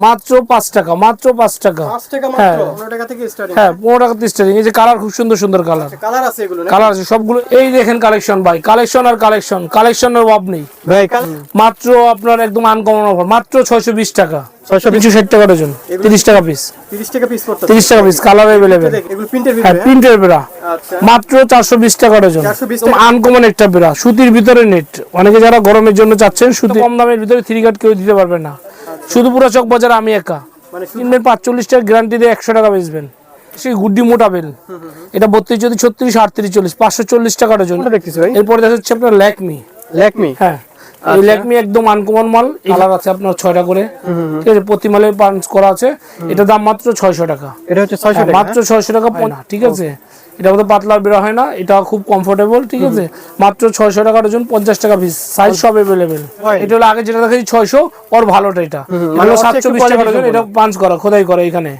মাত্র পাঁচ টাকা মাত্র পাঁচ টাকা। হ্যাঁ। পনেরো টাকা থেকে স্টার্টিং হ্যাঁ এই যে কালার খুব সুন্দর সুন্দর কালার। কালার আছে কালার আছে সবগুলো এই দেখেন কালেকশন ভাই কালেকশন আর কালেকশন। কালেকশনের অভাব নেই। ভাই মাত্র আপনার একদম আনকমন অফার মাত্র ছয়শো বিশ টাকা। 620 তিনশো ষাট টাকা ডজন তিরিশ টাকা পিস তিরিশ টাকা পিস তিরিশ টাকা পিস কালার অ্যাভেলেবেল প্রিন্টের হ্যাঁ প্রিন্টের বেড়া আচ্ছা। মাত্র চারশো বিশ টাকা। ডজন আনকমন একটা বেড়া সুতির ভিতরে নেট অনেকে যারা গরমের জন্য চাচ্ছেন সুতি কম দামের ভিতরে থ্রি কাট কেউ দিতে পারবে না। শুধু পুরো চক বাজার আমি একা। মানে কিনবেন পাঁচচল্লিশ টাকা গ্যারান্টি দিয়ে একশো টাকা বেচবেন। সেই গুড্ডি মোটা বেল। এটা বত্রিশ যদি ছত্রিশ আটত্রিশ চল্লিশ পাঁচশো চল্লিশ টাকা ডজন কোনটা এরপরে দেখা যাচ্ছে আপনার ল্যাকমি। ল্যাকমি? হ্যাঁ। এই ল্যাকমি একদম আনকমন মাল। কালার আছে আপনার ছয়টা করে। ঠিক আছে প্রতি মালে পাঞ্চ করা আছে। এটা দাম মাত্র ছয়শো টাকা। এটা হচ্ছে ছয়শো হ্যাঁ, মাত্র ছয়শো টাকা ঠিক আছে? এটা মধ্যে পাতলার বেরো হয় না এটা খুব কমফোর্টেবল ঠিক আছে? মাত্র ছয়শো টাকার ওজন পঞ্চাশ টাকা পিস সাইজ সব এভেলেবেল এটা হলো আগে যেটা দেখাচ্ছি ছয়শো ওর ভালোটা এটা। মানে সাতশো বিশ টাকা quality ওজন এটা পাঞ্চ করা খোদাই করা এখানে।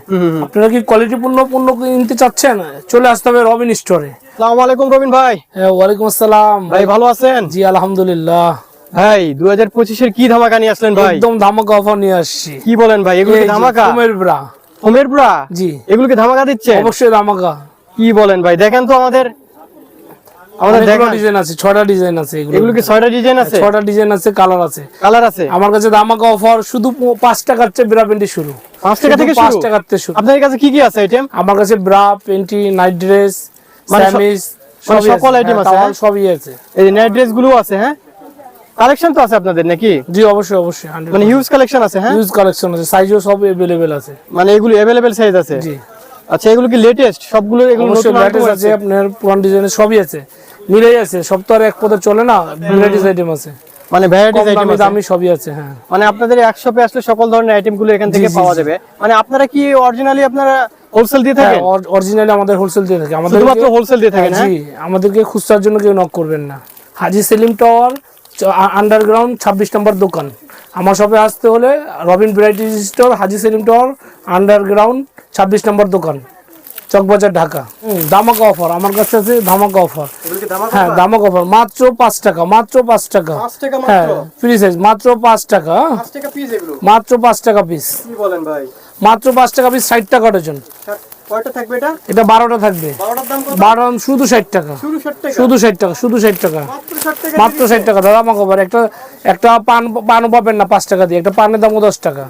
আপনারা কি কোয়ালিটি পূর্ণ পণ্য কিনতে চাচ্ছেন? চলে আসতে হবে রবিন স্টোরে আসসালামু আলাইকুম রবিন ভাই। হ্যাঁ ওয়ালাইকুম আসসালাম। ভাই ভালো আছেন? জি আলহামদুলিল্লাহ। ভাই দু হাজার পঁচিশের কি ধামাকা নিয়ে আসলেন ভাই? একদম ধামাকা অফার নিয়ে আসছি। কি বলেন ভাই এগুলো ধামাকা কুমের ব্রা হোমের ব্রা জি। এগুলোকে ধামাকা দিচ্ছে অবশ্যই ধামাকা। কি বলেন ভাই দেখেন তো আমাদের আমাদের অনেকগুলো দেখেন ডিজাইন আছে ছয়টা ডিজাইন আছে এগুলো এগুলো কি ছয়টা ডিজাইন আছে ছয়টা ডিজাইন আছে কালার আছে কালার আছে আমার কাছে ধামাকা অফার শুধু প- পাঁচ টাকার চেয়ে ব্রা প্যান্টি শুরু পাঁচ টাকা থেকে শুধু পাঁচ শুরু টাকার থেকে শুরু আপনাদের কাছে কি কি আছে আইটেম আমার কাছে ব্রা পেন্টি নাইট ড্রেস মানে সব- স্যামিস মানে সকল item আছে, হ্যাঁ? সবই আছে এই যে নেট ড্রেস গুলো আছে হ্যাঁ কালেকশন তো আছে আপনাদের নাকি জি অবশ্যই অবশ্যই মানে হিউজ কালেকশন আছে হ্যাঁ ইউজ কালেকশন আছে সাইজও সব अवेलेबल আছে মানে এগুলো अवेलेबल সাইজ আছে জি আচ্ছা এগুলো কি লেটেস্ট সবগুলো এগুলো নতুন item আছে আপনার পুরান ডিজাইনের সবই আছে। মিলেই আছে সব তো আর এক পদে চলে না ভ্যারাইটিস আইটেম আছে। মানে ভ্যারাইটিস আইটেম দামি সবই আছে হ্যাঁ। মানে আপনাদের এক শপে আসলে সকল ধরনের আইটেমগুলো এখান থেকে পাওয়া যাবে। মানে আপনারা কি অরিজিনালি আপনারা হোলসেল দিয়ে হ্যাঁ থাকেন? অরিজিনালি আমাদের হোলসেল দিয়ে থাকে। আমাদের শুধুমাত্র হোলসেল দিয়ে থাকেন হ্যাঁ জি আমাদেরকে খুচরার জন্য কেউ নক করবেন না। হাজি সেলিম টাওয়ার আন্ডারগ্রাউন্ড ছাব্বিশ নম্বর দোকান। আমার শপে আসতে হলে Robin variety store Haji Selim tower underground ছাব্বিশ নম্বর দোকান চকবাজার ঢাকা। দামক অফার আমার কাছে আছে ধামাকা অফার হ্যাঁ ধামাকা অফার মাত্র পাঁচ টাকা মাত্র পাঁচ টাকা। হ্যাঁ ফ্রি সাইজ মাত্র পাঁচ টাকা। মাত্র পাঁচ টাকা পিস কি বলেন ভাই? মাত্র পাঁচ টাকা পিস ষাট টাকা ডজন এটা? বারোটা থাকবে। দাম বারো শুধু ষাট টাকা। শুধু ষাট টাকা? শুধু ষাট টাকা মাত্র ষাট টাকা দাদা আমাকে একটা একটা পান পানও পাবেন না পাঁচ টাকা দিয়ে। একটা পানের দামও দশ টাকা।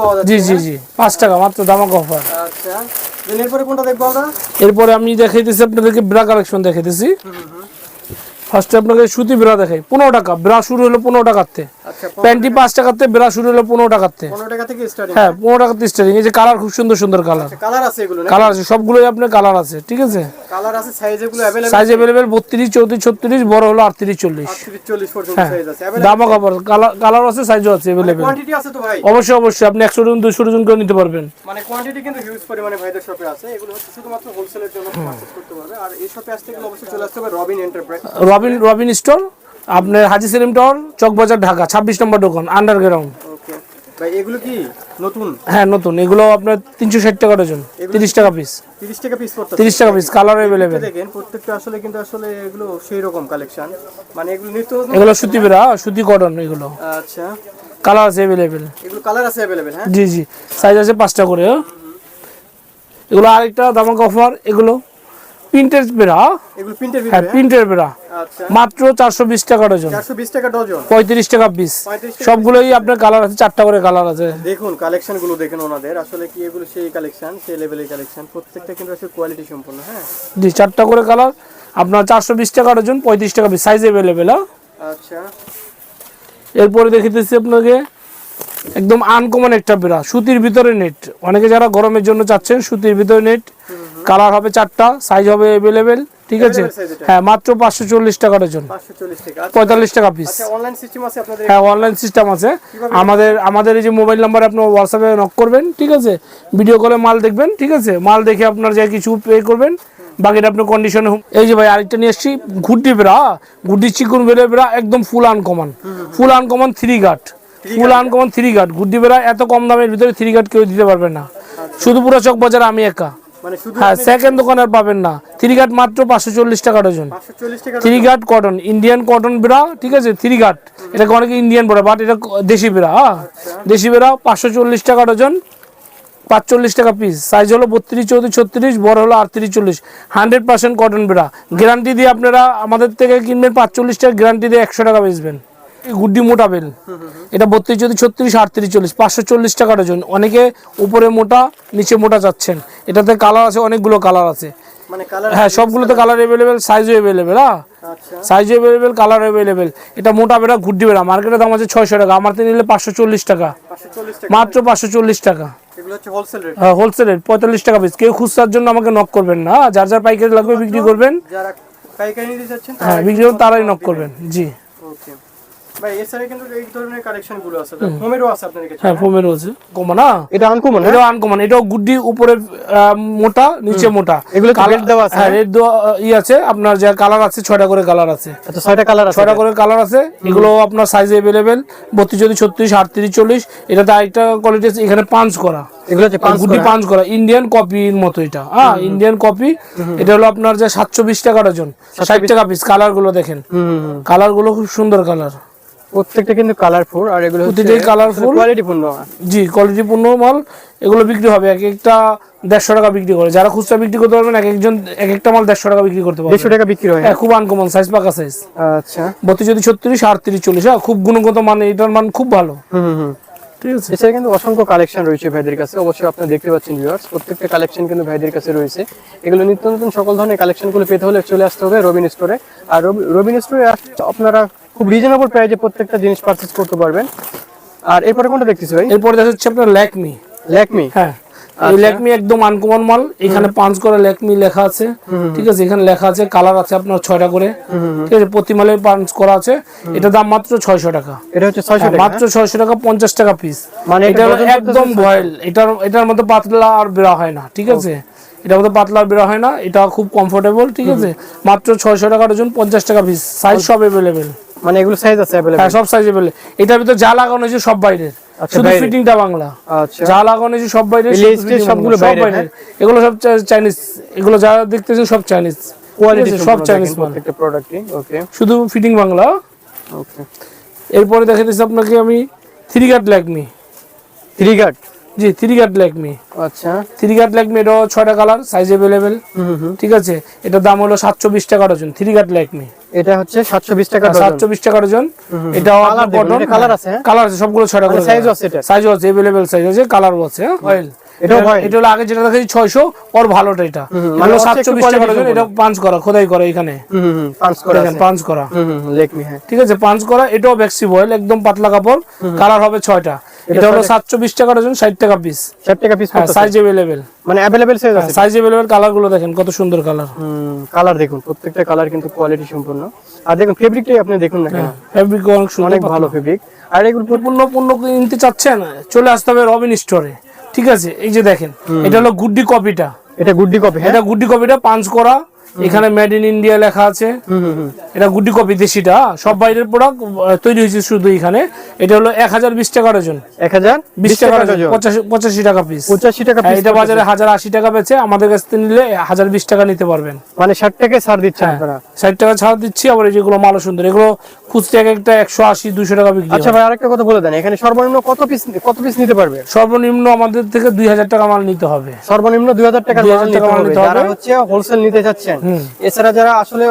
পাওয়া যাচ্ছে জি জি জি। পাঁচ টাকা মাত্র অফার আচ্ছা। এরপরে আমি দেখাইতেছি আপনাদেরকে ব্রা কালেকশন দেখাইতেছি। ফার্স্টে আপনাকে সুতি ব্রা দেখাই পনেরো টাকা। ব্রা শুরু হলো পনেরো টাকাতে। আচ্ছা প্যান্টি পাঁচ টাকাতে ব্রা শুরু হলো পনেরো টাকাতে। হ্যাঁ পনেরো টাকাতে স্টার্টিং এই যে কালার খুব সুন্দর সুন্দর কালার। কালার আছে এগুলো কালার আছে সবগুলোই আপনার কালার আছে ঠিক আছে? কালার আছে সাইজ এগুলো অ্যাভেলেবল সাইজ অ্যাভেলেবেল বত্রিশ চৌত্রিশ ছত্রিশ বড় হলো আটত্রিশ চল্লিশ। আটত্রিশ চল্লিশ পর্যন্ত হ্যাঁ সাইজ আছে দামা কাপড় কালার আছে সাইজও আছে অ্যাভেলেবেল কোয়ান্টিটি আছে তো ভাই? অবশ্যই অবশ্যই আপনি একশো জন দুশো জন করে নিতে পারবেন। মানে কোয়ান্টিটি কিন্তু হিউজ পরিমাণে ভাইদের শপে আছে। এগুলো হচ্ছে শুধুমাত্র হোলসেলের জন্য পারচেজ করতে পারবে। আর এই শপে আসতে গেলে অবশ্যই চলে আসতে হবে রবিন এন্টারপ্রাইজ রবিন রবিন স্টোর আপনার হাজি সেলিম টাওয়ার চকবাজার ঢাকা ছাব্বিশ নম্বর দোকান আন্ডারগ্রাউন্ড ভাই এগুলো কি নতুন? হ্যাঁ নতুন। এগুলো আপনার তিনশো ষাট টাকা ডজন তিরিশ টাকা পিস তিরিশ টাকা পিস তিরিশ টাকা পিস কালার অ্যাভেলেবেল দেখেন প্রত্যেকটা আসলে কিন্তু আসলে এগুলো সেই রকম কালেকশন মানে এগুলো নিত্য এগুলো সুতি বেরা সুতি কটন এগুলো। আচ্ছা। কালার আছে অ্যাভেলেবেল এগুলো কালার আছে অ্যাভেলেবেল হ্যাঁ? জি জি। সাইজ আছে পাঁচটা করে হ্যাঁ। এগুলো আরেকটা দামাক অফার এগুলো। এগুলো প্রিন্টের হ্যাঁ প্রিন্টের বেরা আচ্ছা। মাত্র চারশো বিশ টাকা ডজন। টাকা ডজন? পঁয়ত্রিশ টাকা পিস সবগুলোই আপনার কালার আছে চারটা করে কালার আছে। দেখুন কালেকশনগুলো দেখেন ওনাদের। আসলে কি এগুলো সেই কালেকশন সেই লেভেলের কালেকশন প্রত্যেকটা কিন্তু আসলে কোয়ালিটি সম্পূর্ণ হ্যাঁ? জি চারটা করে কালার আপনার চারশো বিশ টাকা ডজন পঁয়ত্রিশ টাকা পিস সাইজ অ্যাভেলেবেল আচ্ছা। এরপরে দেখিতেছি আপনাকে একদম আনকমন একটা বেড়া সুতির ভিতরে নেট অনেকে যারা গরমের জন্য চাচ্ছেন সুতির ভিতরে নেট কালার হবে চারটা সাইজ হবে অ্যাভেলেবেল ঠিক আছে। হ্যাঁ মাত্র পাঁচশো চল্লিশ টাকা ডজন পাঁচশো চল্লিশ টাকা। আচ্ছা, পঁয়তাল্লিশ টাকা পিস আচ্ছা আপনাদের? হ্যাঁ অনলাইন সিস্টেম আছে। আমাদের আমাদের এই যে মোবাইল নাম্বার আপনি হোয়াটসঅ্যাপে নক করবেন ঠিক আছে? ভিডিও কলে মাল দেখবেন ঠিক আছে? মাল দেখে আপনার যা কিছু পে করবেন বাকিটা আপনার কন্ডিশনে এই যে ভাই আরেকটা নিয়ে এসেছি ঘুড্ডি বেড়া ঘুড্ডি চিকুন বেড়ে বেড়া একদম full uncommon full uncommon three guard full uncommon three guard Ghuddi বেড়া এত কম দামের ভিতরে থ্রি গার্ড কেউ দিতে পারবে না। শুধু পুরো চক বাজার আমি একা। হ্যাঁ সেকেন্ড দোকানে আর পাবেন না। থ্রি গার্ড মাত্র পাঁচশো চল্লিশ টাকা dozen. Three guard cotton Indian cotton বেড়া ঠিক আছে? থ্রি গার্ড এটাকে অনেকে ইন্ডিয়ান বাট এটা দেশি বেড়া হ্যাঁ? দেশি বেড়া পাঁচশো চল্লিশ টাকা ডজন। পাঁচচল্লিশ টাকা পিস সাইজ হলো বত্রিশ চৌত্রিশ ছত্রিশ বড় হলো আটত্রিশ চল্লিশ। হান্ড্রেড পার্সেন্ট কটন বেড়া। গ্যারান্টি দিয়ে আপনারা আমাদের থেকে কিনবেন পাঁচচল্লিশ টাকা গ্যারান্টি দিয়ে একশো টাকা বেচবেন। গুড্ডি মোটা বেল। এটা বত্রিশ যদি ছত্রিশ আটত্রিশ চল্লিশ পাঁচশো চল্লিশ টাকা ডজন অনেকে উপরে মোটা নিচে মোটা চাচ্ছেন এটাতে কালার আছে অনেকগুলো কালার আছে। মানে হ্যাঁ সবগুলোতে কালার অ্যাভেলেবেল সাইজও অ্যাভেলেবেল হ্যাঁ? সাইজ অ্যাভেলেবেল কালার অ্যাভেলেবেল এটা মোটা বেড়া ঘুরডি বেড়া। মার্কেটের দাম আছে ছয়শো টাকা। আমার নিলে পাঁচশো চল্লিশ টাকা। মাত্র পাঁচশো চল্লিশ টাকা। হচ্ছে হোলসেল রেট পঁয়তাল্লিশ টাকা পিস কেউ খুচরার জন্য আমাকে নক করবেন না হ্যাঁ? যার যার পাইকারি লাগবে বিক্রি করবেন। হ্যাঁ বিক্রি করবেন তারাই নক করবেন জি। ওকে ভাই এছাড়া কিন্তু এই ধরনের কালেকশনগুলো আছে। হোমেরও আছে আপনাদের কাছে হ্যাঁ আছে। না? এটা আনকমন এটাও আনকমন এটাও গুড্ডি উপরে মোটা নিচে মোটা। এগুলো তো কালার দেওয়া আছে, হ্যাঁ রেড দেওয়া ই আছে। আপনার যা কালার আছে ছয়টা করে কালার আছে। আচ্ছা ছয়টা কালার আছে ছয়টা করে কালার আছে। এগুলো আপনার সাইজ অ্যাভেলেবেল বত্রিশ যদি ছত্রিশ আটত্রিশ চল্লিশ। এটাতে আরেকটা কোয়ালিটি আছে এখানে পাঞ্চ করা। এগুলো হচ্ছে পাঁচ গুটি পাঞ্চ করা। ইন্ডিয়ান কপির মতো এটা। হ্যাঁ ইন্ডিয়ান কপি এটা হলো আপনার যে সাতশো বিশ টাকা ডজন ষাট টাকা পিস কালারগুলো দেখেন। কালারগুলো খুব সুন্দর কালার প্রত্যেকটা কিন্তু কালারফুল আর এগুলো প্রতিটাই কালারফুল কোয়ালিটি পূর্ণ জি কোয়ালিটি পূর্ণ মাল এগুলো বিক্রি হবে। এক একটা দেড়শো টাকা বিক্রি করে। যারা খুচরা বিক্রি করতে পারবেন এক একজন এক একটা মাল দেড়শো টাকা বিক্রি করতে পারবে দেড়শো টাকা বিক্রি হয়। হ্যাঁ খুব আনকমন সাইজ পাকা সাইজ আচ্ছা। বত্রিশ যদি ছত্রিশ আটত্রিশ চল্লিশ হ্যাঁ খুব গুণগত মান এটার মান খুব ভালো। হুম হুম, হুম। ঠিক আছে। এছাড়া কিন্তু অসংখ্য কালেকশন রয়েছে ভাইদের কাছে। অবশ্যই আপনারা দেখতে পাচ্ছেন ভিউয়ার্স প্রত্যেকটা কালেকশন কিন্তু ভাইদের কাছে রয়েছে। এগুলো নিত্য নতুন সকল ধরনের কালেকশনগুলো পেতে হলে চলে আসতে হবে রবিন স্টোরে আর রবি- রবিন স্টোরে আপনারা খুব রিজনেবল প্রাইসে প্রত্যেকটা জিনিস পারচেজ করতে পারবেন। আর এরপরে কোনটা দেখতেছি ভাই? এরপরে দেখা যাচ্ছে আপনার ল্যাকমি ল্যাকমি হ্যাঁ। আচ্ছা। এই ল্যাকমি একদম আনকমন মাল। এখানে পাঁচ করে ল্যাকমি লেখা আছে। ঠিক আছে? এখানে লেখা আছে কালার আছে আপনার ছয়টা করে। ঠিক আছে? প্রতি মালে পাঁচ করা আছে। এটা দাম মাত্র ছয়শো টাকা। এটা হচ্ছে ছয়শো মাত্র ছয়শো টাকা পঞ্চাশ টাকা পিস মানে এটা একদম ভয়েল। এটার এটার মধ্যে পাতলা আর বেরা হয় না। ঠিক আছে? এটার মধ্যে পাতলা আর বেরা হয় না। এটা খুব কমফোর্টেবল ঠিক আছে? মাত্র ছয়শো টাকা ডজন পঞ্চাশ টাকা পিস সাইজ সব অ্যাভেলেবেল মানে এগুলো সাইজ আছে অ্যাভেলেবল হ্যাঁ সব সাইজ অ্যাভেলেবল এটার ভিতরে যা লাগানো হয়েছে সব বাইরের। আচ্ছা, শুধু বাইরের। ফিটিংটা বাংলা। আচ্ছা। যা লাগানো হয়েছে সব বাইরে এই সবগুলো বাইরের, হ্যাঁ? এগুলো সব চাইনিজ এগুলো যা দেখতেছেন সব চাইনিজ কোয়ালিটি সব চাইনিজ মাল। প্রত্যেকটা প্রোডাক্টই ওকে শুধু ফিটিং বাংলা। ওকে এরপরে দেখা দিচ্ছি আপনাকে আমি three guard Lakme three guard জি থ্রি গার্ড ল্যাকমি আচ্ছা। থ্রি গার্ড ল্যাকমি এটাও ছয়টা কালার সাইজ অ্যাভেলেবেল ঠিক আছে? এটার দাম হলো সাতশো বিশ টাকা ডজন থ্রি গার্ড ল্যাকমি এটা হচ্ছে সাতশো বিশ টাকা ডজন। সাতশো বিশ টাকা ডজন। Colour আপনার দেখুন, বটন আছে, হ্যাঁ? কালার আছে সবগুলো ছয়টা করে size ও আছে এটার? সাইজও আছে অ্যাভেলেবেল সাইজ আছে কালারও আছে অয়েল এটাও এটা? এটা হলো আগে যেটা দেখাচ্ছি ছয়শো ওর ভালোটা এটা। মানে মানে ওর চেয়ে সাতশো একটু বিশ টাকা ডজন এটা পাঞ্চ করা খোদাই করা এখানে। হুম পাঁচ করা দেখেন পাঞ্চ করা। হুম লেকমি হ্যাঁ। ঠিক আছে পাঞ্চ করা এটাও ব্যাক্সি বয়েল একদম পাতলা কাপড়। কালার হবে ছয়টা। এটা হলো টাকা ডজন ষাট টাকা পিস ষাট টাকা পিস হ্যাঁ সাইজ অ্যাভেলেবেল মানে অ্যাভেলেবেল সাইজ আছে? সাইজ অ্যাভেলেবেল কালারগুলো দেখেন কত সুন্দর কালার হুম কালার দেখুন প্রত্যেকটা কালার কিন্তু কোয়ালিটি সম্পূর্ণ। আর দেখুন ফেব্রিকটাই আপনি দেখুন না কেন? ফেব্রিক অনেক সুন্দর অনেক ভালো ফেব্রিক আর এগুলো পূর্ণ পূর্ণ কিনতে চাচ্ছেন চলে আসতে হবে রবিন স্টোরে ঠিক আছে? এই যে দেখেন এটা হলো গুড্ডি কপিটা এটা গুড্ডি কপি হ্যাঁ? এটা গুড্ডি কপিটা পাঞ্চ করা। এখানে মেড ইন ইন্ডিয়া লেখা আছে। এটা গুডি কপি দেশিটা। সব বাইরের প্রোডাক্ট তৈরি হয়েছে শুধু এখানে। এটা হলো এক হাজার বিশ টাকা ডজন। এক হাজার বিশ টাকা ডজন। পঁচাশি টাকা পিস পঁচাশি টাকা পিস এটা বাজারে হাজার আশি টাকা বেচে আমাদের কাছ থেকে নিলে হাজার বিশ টাকা নিতে পারবেন। মানে ষাট টাকা ছাড় দিচ্ছেন হ্যাঁ ষাট টাকা ছাড় দিচ্ছি আবার যেগুলো মালও সুন্দর। এগুলো খুচরা এক একটা একশো আশি দুশো টাকা বিক্রি আচ্ছা ভাই আরেকটা কথা বলে দেন এখানে সর্বনিম্ন কত পিস কত পিস নিতে পারবে? সর্বনিম্ন আমাদের থেকে দুই হাজার টাকা মাল নিতে হবে। সর্বনিম্ন দুই হাজার টাকার 2000 মাল নিতে টাকা মাল হবে। নিতে যারা হবে। হচ্ছে হোলসেল নিতে চাচ্ছেন এছাড়া যারা আসলে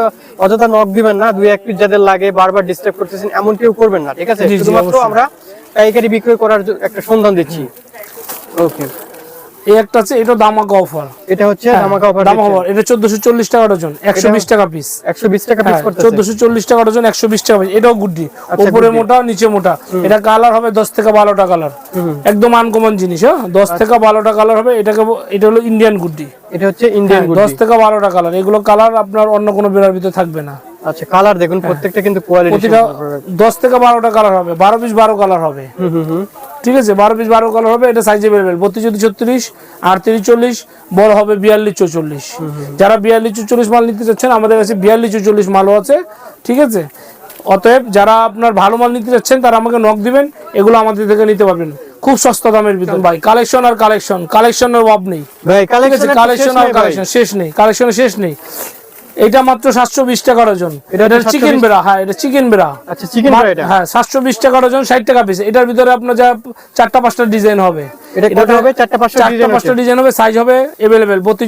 অযথা নক দিবেন না দুই এক পিস যাদের লাগে বারবার ডিস্টার্ব করতেছেন এমন কেউ করবেন না ঠিক আছে? শুধুমাত্র আমরা পাইকারি বিক্রয় করার একটা সন্ধান দিচ্ছি। ওকে এই একটা আছে এটা দামাকা অফার এটা হচ্ছে ধামাকা অফার দাম অফার এটা চোদ্দশো চল্লিশ টাকা ডজন একশো বিশ টাকা পিস টাকা টাকা ডজন টাকা পিস এটাও গুড্ডি আচ্ছা, উপরে মোটা নিচে মোটা। এটা কালার হবে দশ থেকে বারোটা কালার একদম আনকমন জিনিস হ্যাঁ? দশ আচ্ছা। থেকে বারোটা কালার হবে এটাকে এটা হলো ইন্ডিয়ান গুড্ডি এটা হচ্ছে ইন্ডিয়ান হ্যাঁ, গুডি দশ থেকে বারোটা কালার এগুলো কালার আপনার অন্য কোনো বেরার ভিতরে থাকবে না। আচ্ছা কালার দেখুন প্রত্যেকটা কিন্তু কোয়ালিটি প্রতিটা দশ থেকে বারোটা কালার হবে বারো পিস বারো কালার হবে। ঠিক আছে বারো পিস বারো কালার হবে এটা সাইজে বেরোবে বত্রিশ যদি ছত্রিশ আটত্রিশ চল্লিশ বড় হবে বিয়াল্লিশ চৌচল্লিশ। যারা বিয়াল্লিশ চৌচল্লিশ মাল নিতে চাচ্ছেন আমাদের কাছে বিয়াল্লিশ চৌচল্লিশ মালও আছে ঠিক আছে? অতএব যারা আপনার ভালো মাল নিতে চাচ্ছেন তারা আমাকে নক দিবেন এগুলো আমাদের থেকে নিতে পারবেন। খুব সস্তা দামের ভিতর। ভাই কালেকশন আর কালেকশন কালেকশনের অভাব নেই। ভাই কালেকশন কালেকশন আর কালেকশন শেষ নেই কালেকশনের শেষ নেই। এটা মাত্র সাতশো বিশ টাকার ওজন এটা চিকেন বেড়া হ্যাঁ এটা চিকেন বেড়া। আচ্ছা চিকেন মা- এটা? হ্যাঁ সাতশো বিশ টাকার ওজন ষাট টাকা পিস এটার ভিতরে আপনার যা চারটা পাঁচটা ডিজাইন হবে। এটা কত হবে? চারটা পাঁচটা ডিজাইন আছে। পাঁচটা ডিজাইন হবে সাইজ হবে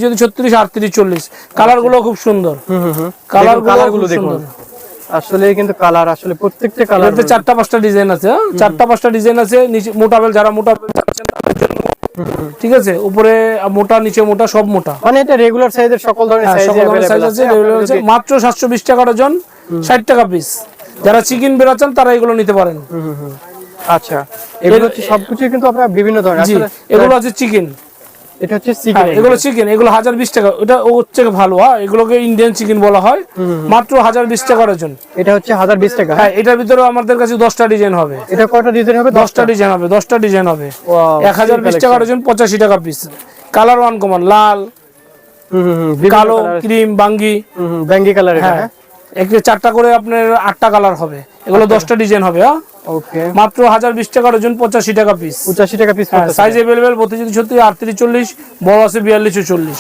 যদি ছত্রিশ আটত্রিশ চল্লিশ। কালারগুলো খুব সুন্দর। হুম হুম হুম। কালার কালারগুলো দেখুন। আসলে কিন্তু কালার আসলে প্রত্যেকটা কালার চারটা পাঁচটা ডিজাইন আছে হ্যাঁ? চারটা পাঁচটা ডিজাইন আছে নিচে মোটা বেল যারা মোটা বেল চাচ্ছেন তাদের জন্য ঠিক আছে উপরে মোটা নিচে মোটা সব মোটা। মানে এটা রেগুলার সাইজের সকল ধরনের হ্যাঁ, সাইজ সকল সাইজ আছে। রেগুলার আছে। মাত্র সাতশো বিশ টাকার ওজন ষাট টাকা পিস যারা চিকেন বেরাচ্ছেন তারা এগুলো নিতে পারেন। আচ্ছা এগুলো হচ্ছে সবকিছু কিন্তু আপনারা বিভিন্ন ধরনের। আসলে এগুলো আছে চিকেন এটা হচ্ছে চিকেন হ্যাঁ এগুলো চিকেন এগুলো হাজার বিশ টাকা। এটা ও হচ্ছে ভালো হ্যাঁ? এগুলোকে ইন্ডিয়ান চিকেন বলা হয়। মাত্র হাজার বিশ টাকার ওজন এটা হচ্ছে হাজার বিশ টাকা। হ্যাঁ এটার ভিতরে আমাদের কাছে দশটা ডিজাইন হবে। এটা কয়টা ডিজাইন হবে? দশটা ডিজাইন হবে দশটা ডিজাইন হবে। এক হাজার বিশ টাকার ওজন পঁচাশি টাকা পিস কালার ওয়ান কমন লাল কালো ক্রিম বাঙ্গি। ব্যাঙ্গি কালার হ্যাঁ একটা চারটা করে আপনার আটটা কালার হবে। এগুলো আচ্ছা। দশটা ডিজাইন হবে হ্যাঁ? মাত্র হাজার বিশ টাকার ওজন পঁচাশি টাকা পিস পঁচাশি টাকা পিস হ্যাঁ সাইজ অ্যাভেলেবেল বত্রিশ সত্যি আটত্রিশ চল্লিশ বড় আছে বিয়াল্লিশ চল্লিশ।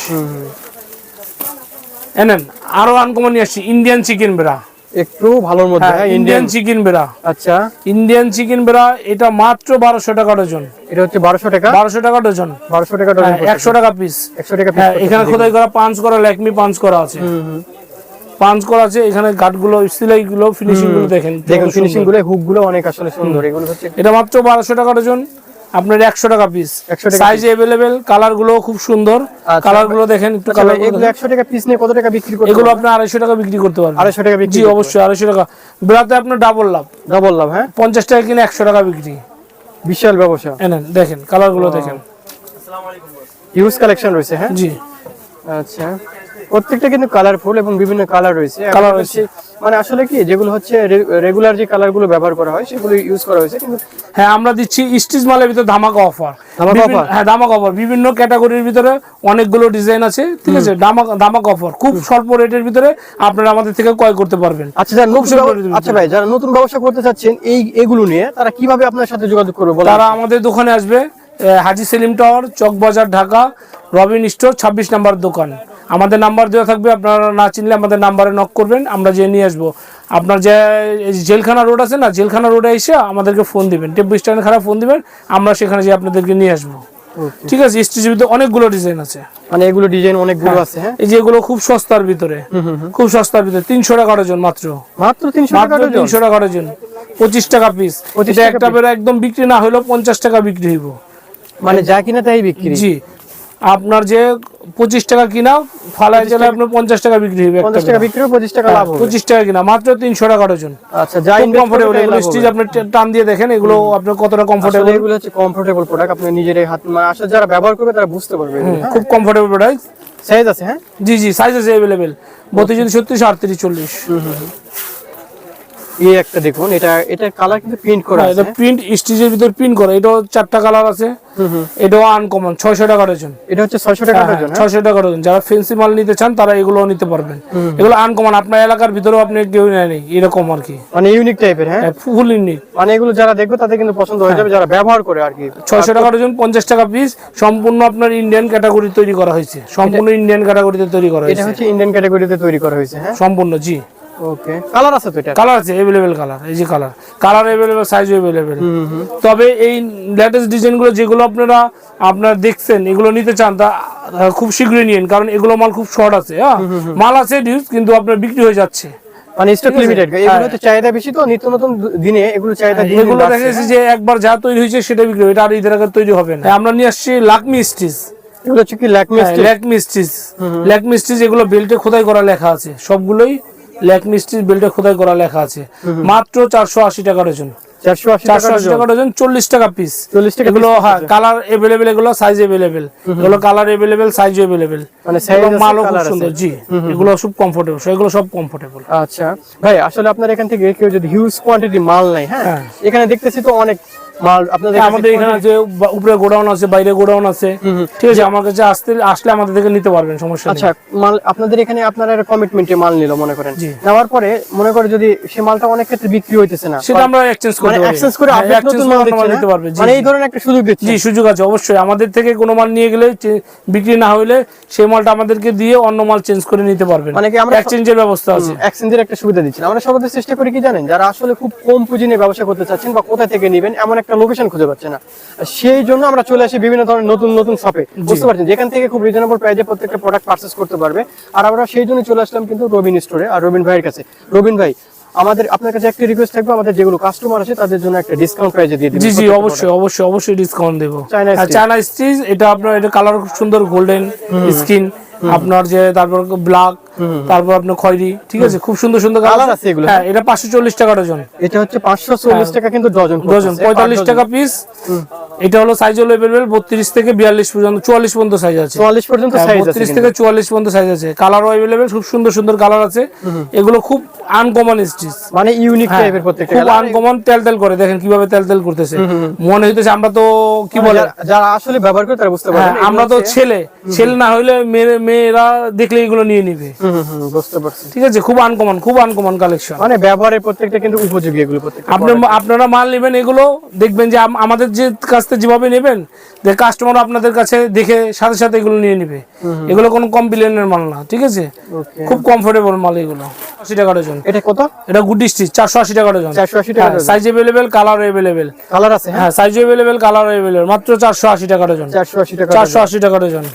এনেন আরও আনকমন নিয়ে আসছি ইন্ডিয়ান চিকেন বেড়া একটু ভালোর মধ্যে হ্যাঁ হ্যাঁ ইন্ডিয়ান চিকেন বেড়া আচ্ছা। ইন্ডিয়ান চিকেন বেড়া এটা মাত্র বারোশো টাকা ডজন এটা হচ্ছে বারোশো টাকা? বারোশো টাকা ডজন বারোশো টাকা ডজন একশো টাকা পিস একশো টাকা হ্যাঁ এখানে খোদাই করা পাঞ্চ করা ল্যাকমি পাঞ্চ করা আছে। পাঞ্চ করা আছে এখানে গাঠগুলো সিলাই গুলো ফিনিশিংগুলো দেখেন দেখুন কত ফিনিশিংগুলো হুকগুলো অনেক আসলে সুন্দর। এগুলো হচ্ছে এটা মাত্র বারোশো টাকা ডজন আপনার একশো টাকা পিস 100 টাকা সাইজ এভেলেবেল কালারগুলো খুব সুন্দর। আচ্ছা। কালারগুলো দেখেন একটু আচ্ছা কালার এগুলো একশো টাকা পিস নিয়ে কত টাকা বিক্রি করতে এগুলো আপনি আড়াইশো টাকা বিক্রি করতে পারবেন। আড়াইশো টাকা বিক্রি জি অবশ্যই আড়াইশো টাকা। বেড়াতে আপনার ডাবল লাভ। ডাবল লাভ হ্যাঁ? পঞ্চাশ টাকা কিনে একশো টাকা বিক্রি। বিশাল ব্যবসা। এনেন দেখেন কালারগুলো দেখেন। ইউজ কালেকশন রয়েছে হ্যাঁ? জি। আচ্ছা। প্রত্যেকটা কিন্তু কালারফুল এবং বিভিন্ন কালার রয়েছে। এখন হচ্ছে মানে আসলে কি যেগুলো হচ্ছে রেগুলার যে কালারগুলো ব্যবহার করা হয় সেগুলো ইউজ করা হয়েছে কিন্তু হ্যাঁ আমরা দিচ্ছি স্টিচ মালের ভিতরে ধামাকা অফার ধামাকা? হ্যাঁ ধামাকা অফার বিভিন্ন ক্যাটাগরির ভিতরে অনেকগুলো ডিজাইন আছে। ঠিক আছে ধামাকা ধামাকা অফার খুব স্বল্প রেটের ভিতরে আপনারা আমাদের থেকে ক্রয় করতে পারবেন। আচ্ছা যারা নতুন আচ্ছা ভাই যারা নতুন ব্যবসা করতে চাচ্ছেন এই এগুলো নিয়ে তারা কীভাবে আপনার সাথে যোগাযোগ করবে তারা আমাদের দোকানে আসবে হাজি সেলিম টাওয়ার চকবাজার ঢাকা রবিন স্টোর ছাব্বিশ নাম্বার দোকান। আমাদের নাম্বার দেওয়া থাকবে আপনারা না চিনলে আমাদের নাম্বারে নক করবেন আমরা যে নিয়ে আসব। আপনার যে জেলখানা রোড আছে না জেলখানা রোডে এসে আমাদেরকে ফোন দিবেন। টেম্পু স্ট্যান্ড খারাপ ফোন দিবেন আমরা সেখানে যে আপনাদেরকে নিয়ে আসব। ঠিক আছে ভিতরে অনেকগুলো ডিজাইন আছে। মানে এগুলো ডিজাইন অনেকগুলো আছে হ্যাঁ? এই যে এগুলো খুব সস্তার ভিতরে। খুব সস্তার ভিতরে তিনশো টাকা ডজন মাত্র। মাত্র তিনশো টাকা তিনশো টাকা ডজন। পঁচিশ টাকা পিস 25 এটা একটা বেড়া একদম বিক্রি না হলেও পঞ্চাশ টাকা বিক্রি হইব। মানে যা কিনা তাই বিক্রি? জি। আপনার যে পঁচিশ টাকা কিনা ফালায় গেলে আপনার পঞ্চাশ টাকা বিক্রি হবে পঞ্চাশ টাকা বিক্রি হবে পঁচিশ টাকা লাভ পঁচিশ টাকা কিনা মাত্র তিনশো টাকা ডজন আচ্ছা যা কমফোর্টেবল এগুলো স্টিচ আপনি টান দিয়ে দেখেন এগুলো আপনার কতটা কমফোর্টেবল এগুলো হচ্ছে কমফোর্টেবল প্রোডাক্ট আপনি নিজের হাত আসলে যারা ব্যবহার করবে তারা বুঝতে পারবে খুব কমফোর্টেবল প্রোডাক্ট সাইজ আছে হ্যাঁ? জি জি সাইজ আছে অ্যাভেলেবেল বত্রিশ। ছত্রিশ আটত্রিশ চল্লিশ। এই একটা দেখুন এটা এটা কালার কিন্তু প্রিন্ট করা হ্যাঁ, আছে। এটা প্রিন্ট স্টিচের ভিতর প্রিন্ট করা এটাও চারটা কালার আছে। এটাও আনকমন ছয়শো টাকা ডজন এটা হচ্ছে ছয়শো টাকা ডজন হ্যাঁ ছয়শো টাকা ডজন যারা ফেন্সি মাল নিতে চান তারা এগুলো নিতে পারবেন। এগুলো আনকমন আপনার এলাকার ভিতরেও আপনি কেউ নেয়নি এরকম আর কি। মানে ইউনিক টাইপের হ্যাঁ? ফুল ইউনিক মানে এগুলো যারা দেখবে তাদের কিন্তু পছন্দ হয়ে যাবে যারা ব্যবহার করে আর কি। ছয়শো টাকা ডজন পঞ্চাশ টাকা পিস সম্পূর্ণ আপনার ইন্ডিয়ান ক্যাটাগরি তৈরি করা হয়েছে। সম্পূর্ণ ইন্ডিয়ান ক্যাটাগরিতে তৈরি করা এটা হয়েছে। হচ্ছে ইন্ডিয়ান ক্যাটাগরিতে তৈরি করা হয়েছে হ্যাঁ? সম্পূর্ণ জি। ওকে কালার আছে তো এটা? কালার আছে এভেলেবেল কালার এই যে colour colour available size available তবে এই লেটেস্ট ডিজাইনগুলো যেগুলো আপনারা আপনারা দেখছেন এগুলো নিতে চান তা খুব শীঘ্রই নিন কারণ এগুলো মাল খুব শর্ট আছে হ্যাঁ? মাল আছে ডিউজ কিন্তু আপনার বিক্রি হয়ে যাচ্ছে। মানে স্টক লিমিটেড এগুলো হ্যাঁ। হচ্ছে চাহিদা বেশি তো নিত্য নতুন দিনে এগুলো চাহিদা দিন এগুলো বাড়ছে, দেখা যাচ্ছে যে একবার যা তৈরি হয়েছে সেটা বিক্রি এটা আর ঈদের আগে তৈরি হবে না। আমরা নিয়ে আসছি লাকমি স্টিচ হ্যাঁ। এগুলো হচ্ছে কি Lakme Lakme stitch Lakme stitch এগুলো বেল্টে খোদাই করা লেখা আছে সবগুলোই ল্যাকমি স্টিচ বেল্টে খোদাই করা লেখা আছে। মাত্র চারশো আশি টাকা ডজন। চারশো আশি টাকা ডজন। চল্লিশ টাকা পিস 40 টাকা এগুলো হ্যাঁ কালার এভেলেবেল এগুলো সাইজ এভেলেবেল এগুলো কালার এভেলেবেল সাইজ এভেলেবেল মানে মালও খুব সুন্দর জি এগুলো সব কমফোর্টেবল এগুলো সব কমফোর্টেবল আচ্ছা। ভাই আসলে আপনার এখান থেকে কেউ যদি হিউজ কোয়ান্টিটি মাল নাই হ্যাঁ হ্যাঁ। এখানে দেখতেছি তো অনেক মাল আপনাদের আমাদের এখানে আছে উপরে গোডাউন আছে বাইরে গোডাউন আছে ঠিক আছে আমার কাছে আসতে আসলে আমাদের থেকে নিতে পারবেন সমস্যা আচ্ছা মাল আপনাদের এখানে আপনারা কমিটমেন্টে মাল নিল মনে করেন। নেওয়ার পরে করে যদি সে মালটা অনেক ক্ষেত্রে বিক্রি হইতেছে না সেটা আমরা এক্সচেঞ্জ করতে পারি। এক্সচেঞ্জ করে হ্যাঁ, নতুন মাল নিতে? মানে এই ধরনের একটা সুযোগ দিচ্ছে জি সুযোগ আছে অবশ্যই। আমাদের থেকে কোনো মাল নিয়ে গেলে বিক্রি না হলে সেই মালটা আমাদেরকে দিয়ে অন্য মাল চেঞ্জ করে নিতে পারবেন। মানে কি আমরা- এক্সচেঞ্জের ব্যবস্থা আছে। এক্সচেঞ্জের একটা সুবিধা দিচ্ছেন। আমরা সর্বদা চেষ্টা করি কি জানেন যারা আসলে খুব কম পুঁজি নিয়ে ব্যবসা করতে চাচ্ছেন বা কোথা থেকে নেবেন এমন একটা লোকেশন খুঁজে পাচ্ছে না। সেই জন্য আমরা চলে আসি বিভিন্ন ধরনের নতুন নতুন শপে বুঝতে পারছেন? যেখান থেকে খুব রিজনেবল প্রাইসে প্রত্যেকটা প্রোডাক্ট পারচেস করতে পারবে। আর আমরা সেই জন্য চলে আসলাম কিন্তু রবিন স্টোরে আর রবিন ভাইয়ের কাছে। রবিন ভাই আমাদের আপনার কাছে একটা রিকোয়েস্ট থাকবে আমাদের যেগুলো কাস্টমার আছে তাদের জন্য একটা ডিসকাউন্ট প্রাইসে দিয়ে দিবেন। জি জি অবশ্যই অবশ্যই অবশ্যই ডিসকাউন্ট দেবো। চায়না স্টিচ এটা আপনার এটা কালার খুব সুন্দর গোল্ডেন স্কিন আপনার যে তারপর ব্ল্যাক তারপর আপনার খয়েরি ঠিক আছে? খুব সুন্দর সুন্দর কালার আছে এগুলো? হ্যাঁ এটা পাঁচশো চল্লিশ টাকা ডজন। এটা হচ্ছে পাঁচশো চল্লিশ টাকা কিন্তু ডজন হ্যাঁ। ডজন পড়তেছে, পঁয়তাল্লিশ per টাকা পিস এটা হলো সাইজ হলো এভেলেবেল বত্রিশ থেকে বিয়াল্লিশ পর্যন্ত চুয়াল্লিশ পর্যন্ত সাইজ আছে। চুয়াল্লিশ পর্যন্ত সাইজ আছে বত্রিশ থেকে চুয়াল্লিশ পর্যন্ত সাইজ আছে। কালারও অ্যাভেলেবেল খুব সুন্দর সুন্দর কালার আছে। এগুলো খুব আনকমন স্টিচ মানে ইউনিক হ্যাঁ, টাইপের প্রত্যেকটা খুব আনকমন তেল তেল করে। দেখেন কীভাবে তেল তেল করতেছে মনে হইতেছে আমরা তো কি বলে? যারা- আসলে ব্যবহার করে তারা বুঝতে হ্যাঁ পারবেন আমরা তো ছেলে। ছেলে না হইলে মেয়ে মেয়েরা দেখলে এগুলো নিয়ে নিবে। বুঝতে পারছি। ঠিক আছে? খুব আনকমন খুব আনকমন কালেকশন মানে ব্যবহারের প্রত্যেকটা কিন্তু উপযোগী এগুলো আপনি আপনারা মাল নেবেন এগুলো দেখবেন যে আমাদের যে কাছ থেকে যেভাবে নেবেন যে কাস্টমার আপনাদের কাছে দেখে সাথে সাথে এগুলো নিয়ে নিবে। এগুলো কোনো কমপ্লেনের মাল না ঠিক আছে? খুব কমফোর্টেবল মাল এগুলো। আশি টাকা ডজন। এটা কত? এটা গুডি স্টিচ চারশো আশি টাকা ডজন। চারশো আশি টাকা size available colour available colour আছে হ্যাঁ? সাইজ এভেলেবেল কালার এভেলেবেল মাত্র চারশো আশি টাকা ডজন। চারশো আশি টাকা চারশো আশি টাকা ডজন।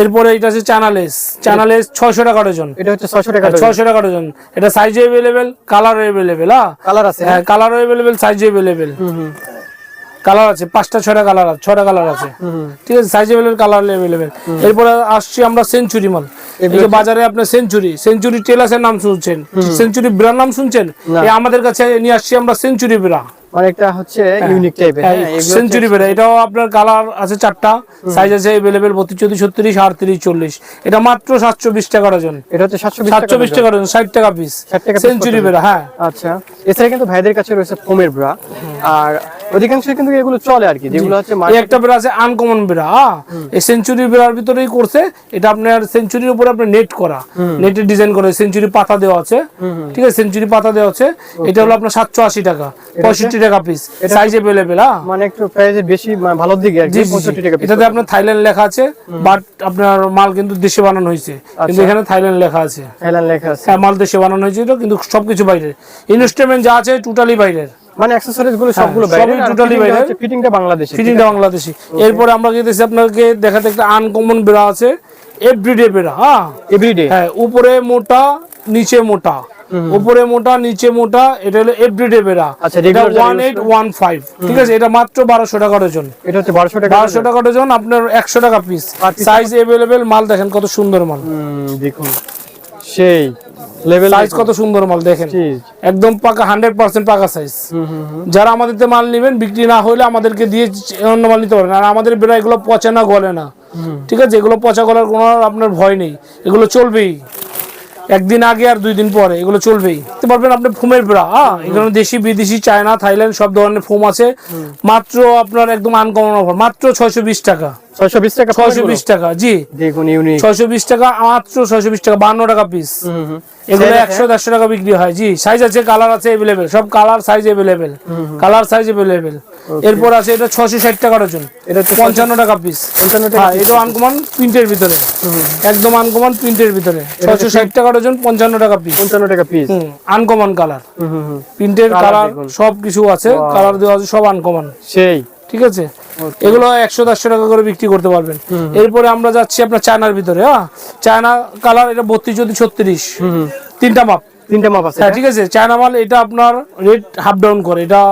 এরপরে এটা আছে চানালেস। চানালেস ছয়শো টাকা ডজন। এটা হচ্ছে ছয়শো টাকা ছয়শো টাকা ডজন। এটা সাইজ এভেলেবেল কালার এভেলেবেল হ্যাঁ? কালার আছে হ্যাঁ colour available size available colour আছে পাঁচটা ছয়টা কালার আছে ছয়টা কালার আছে। হুম, ঠিক আছে সাইজ এভেলেবেল কালার এভেলেবেল এরপরে আসছি আমরা সেঞ্চুরি মাল এই যে বাজারে আপনার সেঞ্চুরি সেঞ্চুরি টেলাসের নাম শুনছেন। সেঞ্চুরি ব্রার নাম শুনছেন? আমাদের কাছে নিয়ে আসছি আমরা সেঞ্চুরি ব্রা একটা হচ্ছে ইউনিক টাইপের সেঞ্চুরি বেড়া এটাও আপনার কালার আছে চারটা। সাইজ আছে এভেলেবেল বত্রিশ চৌত্রিশ ছত্রিশ আটত্রিশ চল্লিশ। এটা মাত্র সাতশো বিশ টাকা ডজন। এটা হচ্ছে সাতশো সাতশো বিশ টাকা ডজন ষাট টাকা পিস 60 টাকা সেঞ্চুরি? বেড়া হ্যাঁ। আচ্ছা। এছাড়া কিন্তু ভাইদের কাছে রয়েছে ফোমের ব্রা আর অধিকাংশ কিন্তু এগুলো চলে আর কি যেগুলো হচ্ছে একটা বেড়া আছে আনকমন বেড়া? এই সেঞ্চুরি বেড়ার ভিতরেই করছে এটা আপনার সেঞ্চুরির উপরে আপনার নেট করা। নেটের ডিজাইন করে সেঞ্চুরি পাতা দেওয়া আছে। ঠিক আছে সেঞ্চুরি পাতা দেওয়া আছে। এটা হলো আপনার সাতশো আশি টাকা পঁয়ষট্টি টাকা পিস সাইজ এভেলেবেল মানে একটু প্রাইসে বেশি মানে ভালোর দিকে আর কি জি, জি, জি। পঁয়ষট্টি টাকা এটাতে আপনার থাইল্যান্ড লেখা আছে বাট আপনার মাল কিন্তু দেশে বানানো হয়েছে। কিন্তু আচ্ছা। এখানে থাইল্যান্ড লেখা আছে। থাইল্যান্ড লেখা আছে। হ্যাঁ মাল দেশে বানানো হয়েছিল কিন্তু সবকিছু বাইরের ইনস্ট্রুমেন্ট যা আছে টোটালি বাইরের। মানে অ্যাকসেসরিজগুলো সবগুলো হ্যাঁ, সবই totally বাইরে। ফিটিংটা বাংলাদেশে ফিটিংটা বাংলাদেশি। এরপরে আমরা যেতেছি আপনাকে দেখাতে একটা আনকমন বেড়া আছে এভরিডে বেড়া হ্যাঁ? এভরিডে হ্যাঁ উপরে মোটা নিচে মোটা। উপরে মোটা নিচে মোটা এটা হলো এভরিডে বেড়া আচ্ছা, এটা regular one use eight one five ঠিক আছে? এটা মাত্র বারোশো টাকা ডজন। এটা হচ্ছে বারোশো টাকা বারোশো টাকা ডজন আপনার একশো টাকা পিস সাইজ এভেলেবেল মাল দেখেন কত সুন্দর মাল। দেখুন। সেই লেভেল সাইজ কত সুন্দর মাল দেখেন। একদম পাকা হান্ড্রেড পার্সেন্ট পাকা সাইজ যারা আমাদের মাল নেবেন বিক্রি না হলে আমাদেরকে দিয়ে অন্য মাল নিতে পারেন আর আমাদের বেড়া এগুলো পচে না গলে না। ঠিক আছে? এগুলো পচা গলার কোনো আপনার ভয় নেই। এগুলো চলবেই। একদিন আগে আর দুই দিন পরে এগুলো চলবেই। দেখতে পারবেন আপনি ফোমের বেড়া হ্যাঁ এখানে দেশি বিদেশি চায়না থাইল্যান্ড সব ধরনের ফোম আছে। মাত্র আপনার একদম আনকমন অফার মাত্র ছয়শো বিশ টাকা। ছয়শো বিশ টাকা ছয়শো বিশ টাকা জি। দেখুন ছয়শো বিশ টাকা মাত্র ছয়শো বিশ টাকা বান্ন টাকা পিস এগুলো একশো দেড়শো টাকা বিক্রি হয় জি। সাইজ আছে কালার আছে এভেলেবেল সব colour size available colour size available এরপর আছে এটা ছশো ষাট টাকা ডজন। এটা হচ্ছে পঞ্চান্ন টাকা পিস পঞ্চান্ন টাকা হ্যাঁ এটা আনকমন প্রিন্টের ভিতরে। একদম আনকমান প্রিন্টের ভিতরে। ছশো ষাট টাকা ডজন পঞ্চান্ন টাকা পিস পঞ্চান্ন টাকা পিস আনকমন কালার প্রিন্টের কালার সব কিছু আছে কালার দেওয়া আছে সব আনকমন সেই। ঠিক আছে? এগুলো একশো দেড়শো টাকা করে বিক্রি করতে পারবেন। এরপরে আমরা যাচ্ছি আপনার চায়নার ভিতরে হ্যাঁ? চায়না কালার এটা বত্রিশ যদি ছত্রিশ। তিনটা মাপ তিনটা মাপ আছে হ্যাঁ ঠিক আছে? চায়না মাল এটা আপনার রেট হাফ ডাউন করে। এটা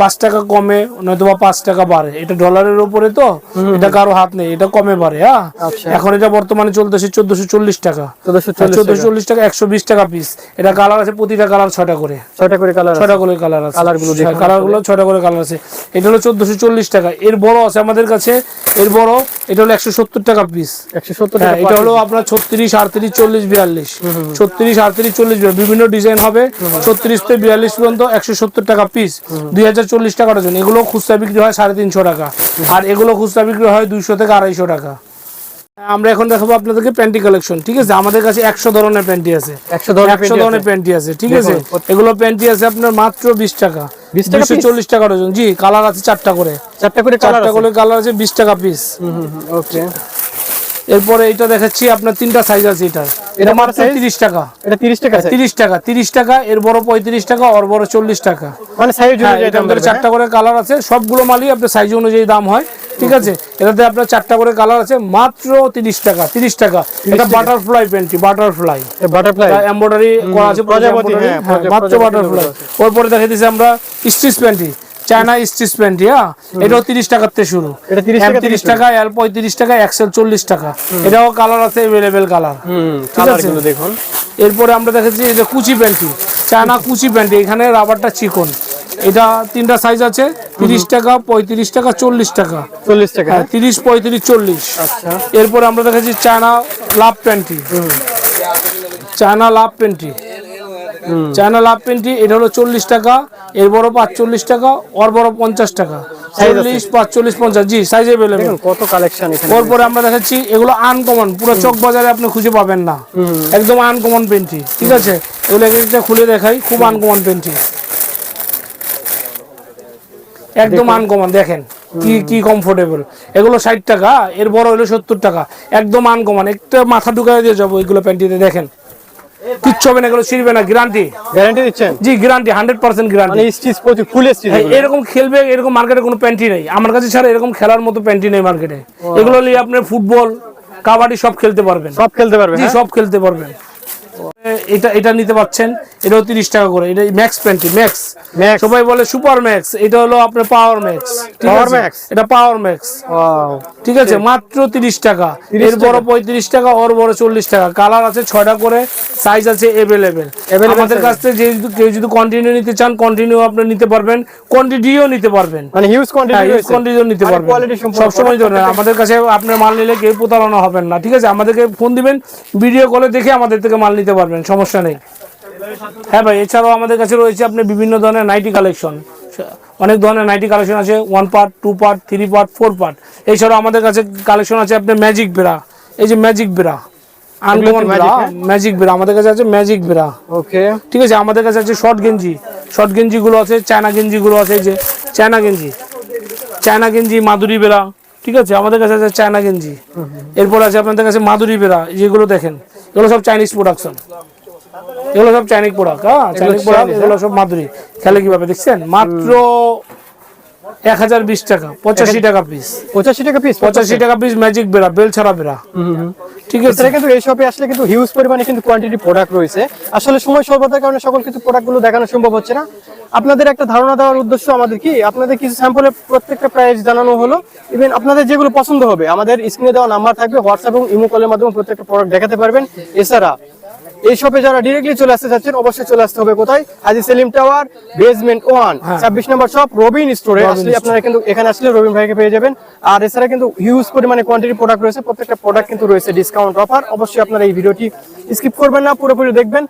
পাঁচ টাকা কমে নয়তো বা পাঁচ টাকা বাড়ে। এটা ডলারের উপরে তো এটা কারও হাত নেই এটা কমে বাড়ে হ্যাঁ? আচ্ছা। এখন এটা বর্তমানে চলতেছে চোদ্দশো চল্লিশ টাকা। চোদ্দশো চল্লিশ টাকা। একশো বিশ টাকা পিস এটা কালার আছে প্রতিটা কালার ছটা করে। ছয়টা করে কালার ছটা করে কালার আছে। Colour গুলো কালারগুলো ছটা করে কালার আছে। এটা হলো চোদ্দশো চল্লিশ টাকা। এর বড় আছে আমাদের কাছে এর বড় এটা হলো একশো সত্তর টাকা পিস একশো সত্তর হ্যাঁ টাকা এটা হলো আপনার ছত্রিশ আটত্রিশ চল্লিশ বিয়াল্লিশ। ছত্রিশ আটত্রিশ চল্লিশ বিভিন্ন ডিজাইন হবে। ছত্রিশ থেকে বিয়াল্লিশ পর্যন্ত একশো সত্তর টাকা পিস দুই হাজার চল্লিশ টাকা ডজন এগুলো খুচরা বিক্রি হয় সাড়ে তিনশো টাকা। আর এগুলো খুচরা বিক্রি হয় দুইশো থেকে আড়াইশো টাকা। আমরা এখন দেখাবো আপনাদেরকে প্যান্টি কালেকশন ঠিক আছে? আমাদের কাছে একশো ধরনের প্যান্টি আছে। একশো ধরনের প্যান্টি আছে। ঠিক আছে? এগুলো প্যান্টি আছে আপনার মাত্র বিশ টাকা। 20 টাকা দুশো চল্লিশ টাকা ডজন জি কালার আছে চারটা করে। চারটা করে চারটা করে কালার আছে বিশ টাকা পিস ওকে এরপরে এটা দেখাচ্ছি আপনার তিনটা সাইজ আছে এটার। এটা মাত্র? তিরিশ টাকা। এটা তিরিশ টাকা? তিরিশ টাকা তিরিশ টাকা এর বড় পঁয়ত্রিশ টাকা ওর বড় চল্লিশ টাকা। মানে সাইজ হ্যাঁ, অনুযায়ী দাম চারটা করে কালার আছে সবগুলো মালই আপনার সাইজ অনুযায়ী দাম হয় ঠিক আছে? এটাতে আপনার চারটা করে কালার আছে মাত্র তিরিশ টাকা তিরিশ টাকা। এটা বাটারফ্লাই প্যান্টি বাটারফ্লাই হ্যাঁ? বাটারফ্লাই এমব্রয়ডারি করা আছে হ্যাঁ, হ্যাঁ, মাত্র বাটারফ্লাই ওর পরে দেখে দিয়েছি আমরা stitch panty China stitch panty হ্যাঁ এটাও তিরিশ টাকার থেকে শুরু। এটা 30 টাকা থেকে তিরিশ টাকা এল পঁয়ত্রিশ টাকা এক্সেল চল্লিশ টাকা। এটাও কালার আছে এভেলেবেল কালার। ঠিক আছে। দেখুন। এরপরে আমরা দেখেছি এই যে কুচি প্যান্টি চায়না কুচি প্যান্টি এখানে রাবারটা চিকন। এটা তিনটা সাইজ আছে তিরিশ টাকা পঁয়ত্রিশ টাকা চল্লিশ টাকা। চল্লিশ টাকা। হ্যাঁ তিরিশ পঁয়ত্রিশ চল্লিশ। আচ্ছা। এরপরে আমরা দেখেছি China love panty China love panty China love panty এটা হলো চল্লিশ টাকা এর বড় পাঁচচল্লিশ টাকা ওর বড় পঞ্চাশ টাকা। চল্লিশ পাঁচচল্লিশ পঞ্চাশ জি সাইজ কত কালেকশন পরে আমরা দেখাচ্ছি এগুলো আনকমন পুরো চক বাজারে আপনি খুঁজে পাবেন না। একদম আনকমন পেন্টি ঠিক আছে? এগুলো এক একটা খুলে দেখাই খুব আনকমন পেন্টি একদম আনকমন দেখেন কি কি কমফোর্টেবল এগুলো ষাট টাকা এর বড় হলো সত্তর টাকা। একদম আনকমন একটা মাথা ঢুকাই দিয়ে যাব এগুলো প্যান্টিতে দেখেন। কিচ্ছু হবে না এগুলো ছিড়বে না গ্যারান্টি গ্যারান্টি দিচ্ছেন? জি guarantee hundred percent guarantee stitch প্রচুর ফুল স্টিচ হ্যাঁ, এরকম খেলবে এরকম মার্কেটে কোনো প্যান্টি নেই। আমার কাছে ছাড়া এরকম খেলার মতো প্যান্টি নেই মার্কেটে এগুলো নিয়ে আপনি ফুটবল কাবাডি সব খেলতে পারবেন। সব খেলতে পারবেন হ্যাঁ? সব খেলতে পারবেন। এটা এটা নিতে পাচ্ছেন। এটাও তিরিশ টাকা করে। এটা ম্যাক্স প্যান্টি ম্যাক্স Max। সবাই বলে সুপার ম্যাক্স এটা হলো আপনার পাওয়ার ম্যাক্স Power Max? এটা পাওয়ার ম্যাক্স ঠিক আছে? মাত্র তিরিশ টাকা। এর বড় পঁয়ত্রিশ টাকা ওর বড় চল্লিশ টাকা। কালার আছে ছয়টা করে সাইজ আছে এভেলেবেল আমাদের কাছ থেকে কেউ যদি কন্টিনিউ নিতে চান কন্টিনিউ আপনি নিতে পারবেন। কোয়ান্টিটিও নিতে পারবেন। মানে হিউজ কোয়ান্টিটি হ্যাঁ, কোয়ান্টিটিও নিতে পারবেন। সবসময় আমাদের কাছে আপনার মাল নিলে কেউ প্রতারণা হবেন না। ঠিক আছে? আমাদেরকে ফোন দিবেন ভিডিও কলে দেখে আমাদের থেকে মাল নিতে পারবেন সমস্যা নেই। হ্যাঁ ভাই এছাড়াও আমাদের কাছে রয়েছে আপনি বিভিন্ন ধরনের নাইটি কালেকশন। অনেক ধরনের নাইটি কালেকশন আছে one part two part three part four part এছাড়াও আমাদের কাছে কালেকশন আছে আপনার ম্যাজিক বেরা এই যে ম্যাজিক আনকমন বেরা আমাদের কাছে আছে ম্যাজিক বেরা ওকে ঠিক আছে আমাদের কাছে আছে শর্ট গেঞ্জি। শর্ট আছে চায়না গেঞ্জি গুলো আছে এই যে চায়না গেঞ্জি। চায়না গেঞ্জি মাদুরি বেরা ঠিক আছে আমাদের কাছে আছে চায়না গেঞ্জি। এরপর আছে আপনাদের কাছে মাদুরি বেরা যেগুলো দেখেন। এগুলো সব চাইনিজ প্রোডাকশন এগুলো সব চাইনিজ প্রোডাক্ট হ্যাঁ? চাইনিজ প্রোডাক্ট এগুলো সব মাদুরি খেলে কীভাবে? দেখছেন? মাত্র এক হাজার বিশ টাকা পঁচাশি টাকা পিস পঁচাশি টাকা পিস পঁচাশি। টাকা পিস ম্যাজিক বেরা বেল ছাড়া বেরা ঠিক আছে? কিন্তু এই শপে আসলে কিন্তু হিউজ পরিমাণে কিন্তু কোয়ান্টিটি প্রোডাক্ট রয়েছে। আসলে সময় স্বল্পতার কারণে সকল কিছু প্রোডাক্টগুলো দেখানো সম্ভব হচ্ছে না। আপনাদের একটা ধারণা দেওয়ার উদ্দেশ্য আমাদের কি? আপনাদের কিছু স্যাম্পলের প্রত্যেকটা প্রাইস জানানো হলো। ইভেন আপনাদের যেগুলো পছন্দ হবে আমাদের স্ক্রিনে দেওয়া নাম্বার থাকবে হোয়াটসঅ্যাপ এবং ইমো কলের মাধ্যমে প্রত্যেকটা প্রোডাক্ট দেখাতে পারবেন। এছাড়া এই শপে যারা ডিরেক্টলি চলে আসতে চাচ্ছেন অবশ্যই চলে আসতে হবে কোথায়? Haji Selim tower basement one ছাব্বিশ নম্বর শপ রবিন স্টোরে আসলে আপনারা কিন্তু এখানে আসলে রবিন ভাইকে পেয়ে যাবেন। আর এছাড়া কিন্তু হিউজ পরিমাণে কোয়ান্টিটি প্রোডাক্ট রয়েছে প্রত্যেকটা প্রোডাক্ট কিন্তু রয়েছে ডিসকাউন্ট অফার অবশ্যই আপনারা এই ভিডিওটি স্কিপ করবেন না পুরোপুরি দেখবেন।